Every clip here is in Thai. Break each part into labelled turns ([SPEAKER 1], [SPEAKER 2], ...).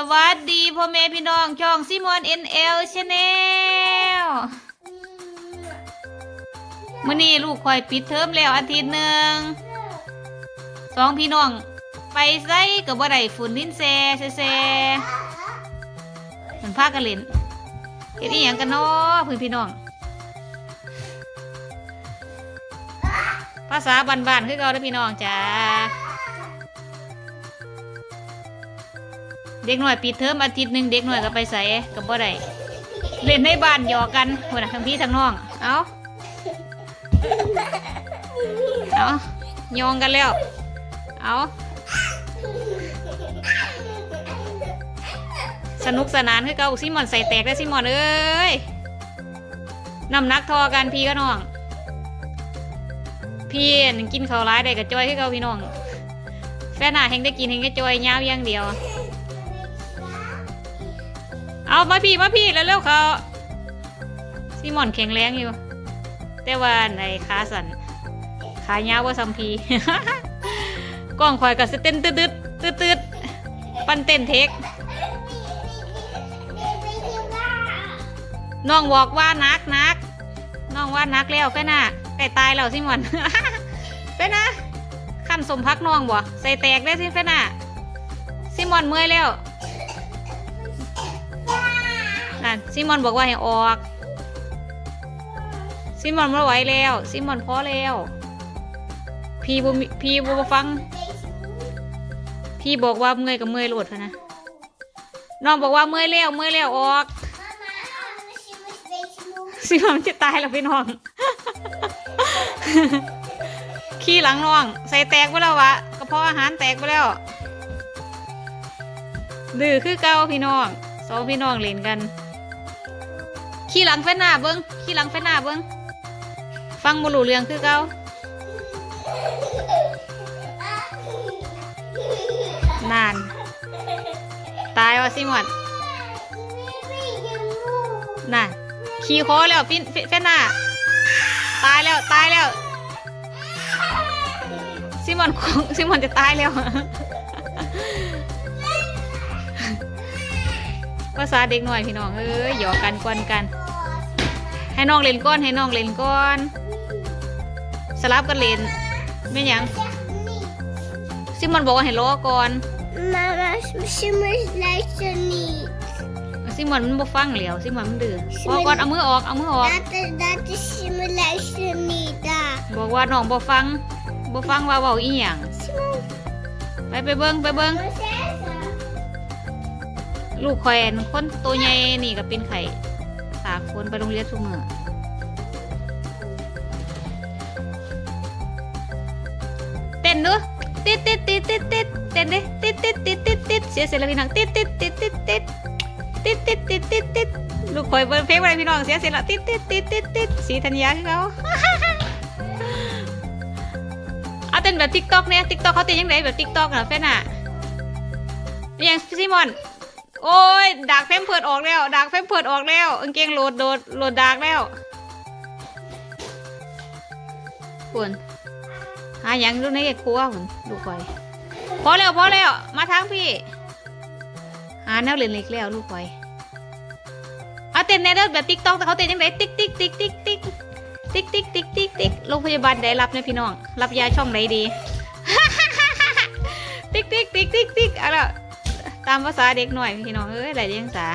[SPEAKER 1] สวัสดีพ่อแม่พี่น้องช่องซิมอนเอ็นเอลชาแนลมื่อนี้ลูกคอยปิดเทอมแล้วอาทิตย์หนึ่งสองพี่น้อง ไปไสกับบ่ไดฝุ่นดินแซแซ่แซ่มันพากันเล่นเฮ็ดอีหยังกันเนาะพื่นพี่น้อง ภาษาบ้านๆคือเก่าเด้พี่น้องจ้า เด็กหน่อยปิดเทอมอาทิตย์หนึ่งเด็กหน่อยก็ไปใส่กับบ่ได้เล่นในบ้านหยอกกันคนน่ะทั้งพี่ทั้งน้อง เอาเอายองกันแล้ว เอาสนุกสนานคือเก่าซิมอนใส่แตกได้วซิมอนเอ้ยน้ำนักทอกันพี่ก็น้อง พี่นั่นกินข้าวร้ายได้กับจอยคือเก่าพี่น้อง แฟนหน้าเฮงได้กินเฮงได้จอยยาวอย่างเดียว เอามาพี่มาพี่แล้วเร็วเขาซีมอนแข็งแรงอยู่ แต่ว่าในขาสันขายาวว่าซัมพีกล้องคอยกับสเต้นตืดตืดตืดตืดปั้นเต้นเทคน้องบอกว่านักนักน้องว่านักแล้วแฟน่ะใกล้ตายแล้วซิมอนแฟน่ะขั้นสมพักน้องบ่ใส่แตกได้สิแฟน่ะซิมอนเมื่อยแล้ว ซิมอนบอกว่าให้ออก ซิมอนไม่ไหวแล้ว ซิมอนพอแล้ว พี่บุพี่บุฟัง พี่บอกว่าเมื่อยกับเมื่อยโหลดนะ น้องบอกว่าเมื่อยแล้วเมื่อยแล้วออก ซิมอนจะตายแล้วพี่น้อง ขี้หลังน้อง ใส่แตกไปแล้ววะกระเพาะอาหารแตกไปแล้วดื้อคือเก่าพี่น้องสองพี่น้องเล่นกัน ขี่หลังแฟนหน้าเบิ้งขี่หลังแฟนหน้าเบิ้งฟังบรูเรื่องคือเก่านานตายว่ะซิมอนน่ะขี่คอแล้วฟินฟิแฟนหน้าตายแล้วตายแล้วซิมอนคงซิมอนจะตายแล้วภาษาเด็กหน่อยพี่น้องเอ้ยหยอกกันกวนกัน ให้น้องเล่นก้อนให้น้องเล่นก้อน สลับกันเล่นไม่หยังซิมอนบอกว่าให้ล้อก่อน
[SPEAKER 2] Mama, shimmers like to need.
[SPEAKER 1] ซิมอนมันบ่ฟังแล้วซิมอนมันดื้อออกก่อนเอามือออกเอามือออก
[SPEAKER 2] That is that is shimmer like to need. Ah,
[SPEAKER 1] บอกว่าน้องบ่ฟังบ่ฟังว่าเว้าอีหยัง
[SPEAKER 2] shimmer.
[SPEAKER 1] ไปไปเบิ่งไปเบิ่ง
[SPEAKER 2] What's that?
[SPEAKER 1] ลูกคอยแอนคนตัวใหญ่นี่ก็เป็นไข่ ตากฝนไปโรงเรียนทุกมื้อเต้นดูติดติดติดติดติดเต้นดิติดติดติดติดติดเสียเสียแล้วพี่น้องติดติดติดติดติดติดติดติดติดติดลูกคอยเบิ่งเพลงอะไรพี่น้องเสียเสียแล้วติดติดติดติดติดสีธัญญาคือเขาเอาเต้นแบบติ๊กต็อกเนี่ยติ๊กต็อกเขาเต้นยังไงแบบติ๊กต็อกนะแฟนอะยังซิมอน โอ้ยดากเฟมเพิดออกแล้วดากเฟมเพิดออกแล้วกางเกงโหลดโดดโหลดดากแล้วคุณหาหยังดูในครัวคุณดูก่อยพอแล้วพอแล้วมาทางพี่หาแนวเล่นเล็กแล้วลูกก่อยเอาเต้นในเด้อแบบติ๊กต็อกแต่เขาเต้นยังไงติ๊กติ๊กติ๊กติ๊กติ๊กติ๊กติ๊กติ๊กติ๊กติ๊กโรงพยาบาลได้รับเนี่ยพี่น้อง รับยาช่องไหนดีติ๊กติ๊กติ๊กติ๊กติ๊กอาละ ตามภาษาเด็กหน่อยพี่น้องเอ้ยหลายเรียงสา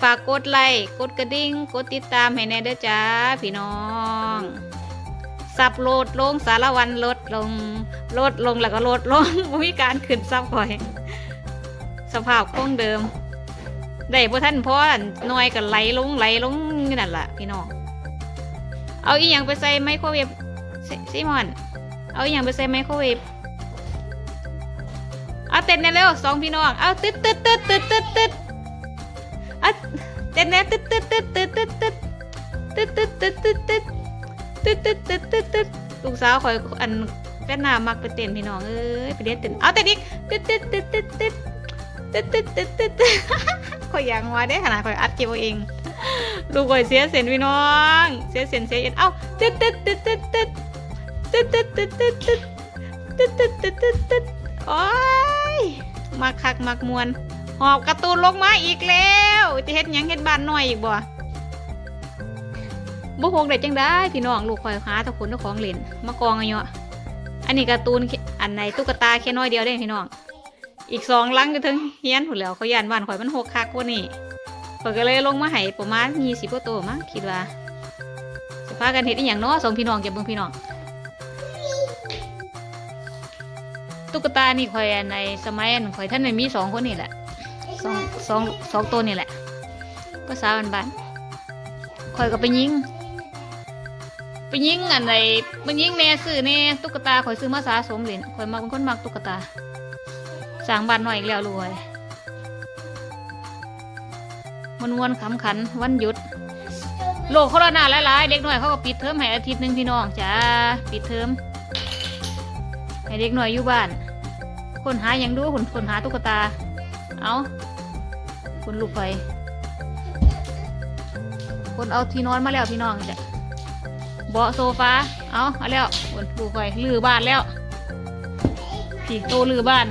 [SPEAKER 1] ฝากกดไลค์กดกระดิ่งกดติดตามให้แน่เด้อจ้าพี่น้องซับโหลดลงสารวันลดลงลดลงแล้วก็ลดลงมีการขึ้นซับก่อย สภาพคงเดิม ได้พวกท่านพ่อหน่อยก็ไหลลงไหลลงนี่นั่นแหละพี่น้องเอาอีหยังไปใส่ไมโครเวฟซิซิมอน เอาอีหยังไปใส่ไมโครเวฟ เอาเต้นเร็วสองพี่น้องเอาตึ๊ดตึ๊ดตึ๊ดตึ๊ดตึ๊ดตึ๊ดเอาเต้นแน่ตึ๊ดตึ๊ดตึ๊ดตึ๊ดตึ๊ดตึ๊ดตึ๊ดตึ๊ดตึ๊ดตึ๊ดตึ๊ดตึ๊ดตึ๊ดตึ๊ดตึ๊ดตึ๊ดลูกสาวคอยอันแฟนหน้ามักไปเต้นพี่น้องเอ้ยไปเรียนเต้นเอาเต้นอีกตึ๊ดตึ๊ดตึ๊ดตึ๊ดตึ๊ดตึ๊ดตึ๊ดตึ๊ดตึ๊ดตึ๊ดคอยยังว่าได้ขนาดคอยอัดเก็บเอาเองลูกคอยเสียเสียนพี่น้องเสียเสียนเสียเอ็นเอ้าตึ๊ดตึ๊ดตึ๊ดตึ๊ดตึ๊ดตึ๊ดตึ๊ดตึ๊ดตึ๊ดตึ๊ดตึ๊ดตึ๊ดตึ๊ดตึ๊ดโอ้ ยมักคักมักมวน หอบการ์ตูนลงมาอีกแล้วจะเฮ็ดหยังเฮ็ดบ้านน้อยอีกบ่บ่พกได้จังได้พี่น้องลูกคอยหาตะคนเจ้าของเล่นมากองเอาเนาะอันนี้การ์ตูนอันไหนตุ๊กตาแค่น้อยเดียวได้พี่น้อง อีกสองลังจะถึงเฮียนผุนแล้วเขายานบ้านข่อยมันหกคักกว่านี่ข่อยก็เลยลงมาให้ประมาณยี่สิบกว่าตัวมั้งคิดว่าจะพากันเห็ดอีหยังเนาะสองพี่น้องจะเบิ่งพี่น้อง ตุ๊กตานี่ข่อยอันในสมัยอันข่อยท่านในมีสองคนนี่แหละสองสองสองตัวนี่แหละภาษาบ้านบ้านๆข่อยก็ไปยิงไปยิงอันไหนไปยิงแน่ซื้อแน่ตุ๊กตาข่อยซื้อมาสะสมเหรียญข่อยมักเป็นคนมักตุ๊กตาสร้างบ้านหน่อยอีกแล้วรวยมันวนขำขันวันหยุดโลกโคโรนาหลายๆเด็กหน่อยเขาก็ปิดเทอมให้อาทิตย์หนึ่งพี่น้องจ้าปิดเทอมให้เด็กหน่อยอยู่บ้าน คนหาหยังดูคนคนหาตุ๊กตา เอาคนลูกไปคนเอาที่นอนมาแล้วพี่น้องจ้ะเบาะโซฟา เอาเอาแล้วคนลูกไปลือบ้านแล้วผีโตลือบ้าน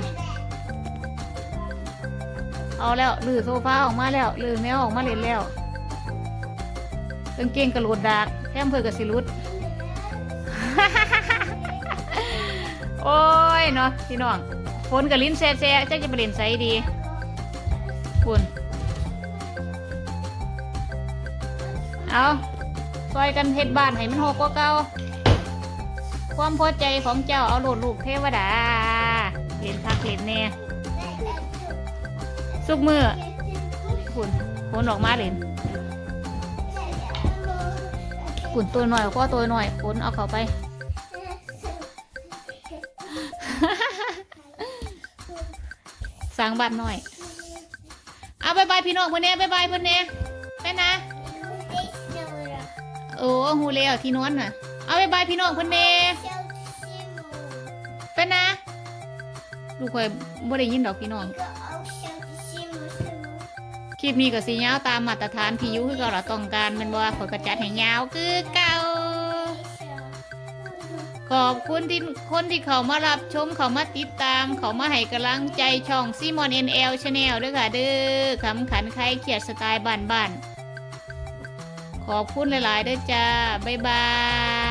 [SPEAKER 1] เอาแล้วลือโซฟาออกมาแล้วลือแมวออกมาเล่นแล้วกางเกงกระโหลดดากแก้มเพื่อกับสิรุดโอ้ยเนาะพี่น้อง ฝนกับลิ้นแซ่แซ่จะจะไปเล่นไซดีคุณเอาซอยกันเฮ็ดบ้านให้มันหกกว่าเก่าความพอใจของเจ้าเอาโหลดลูกเทวดาเล่นคักเล่นแน่สุกมือคุณฝนออกมาเล่นคุณตัวหน่อยก็ตัวหน่อยฝนเอาเข้าไป สร้างบ้านหน่อย เอาบายบายพี่น้องเพื่อนเน่บายบายเพื่อนเน่ไปนะ โอ้หูเลี้ยวที่นอนน่ะ เอาบายบายพี่น้องเพื่อนเน่ไปนะลูกคอยบ่ได้ยินดอกพี่น้อง คลิปนี้ก็สียาวตามมาตรฐานที่ยุคือเราต้องการมันบ่ว่าขอยกระจัดให้ยาวคือก ขอบคุณที่คนที่เขามารับชมเขามาติดตาม เขามาให้กำลังใจช่องซีมอนเอ็นเอลชาแนลด้วยค่ะเด้อขำขันใครเขียดสไตล์บ้านๆขอบคุณหลายๆด้วยจ้า บ๊ายบาย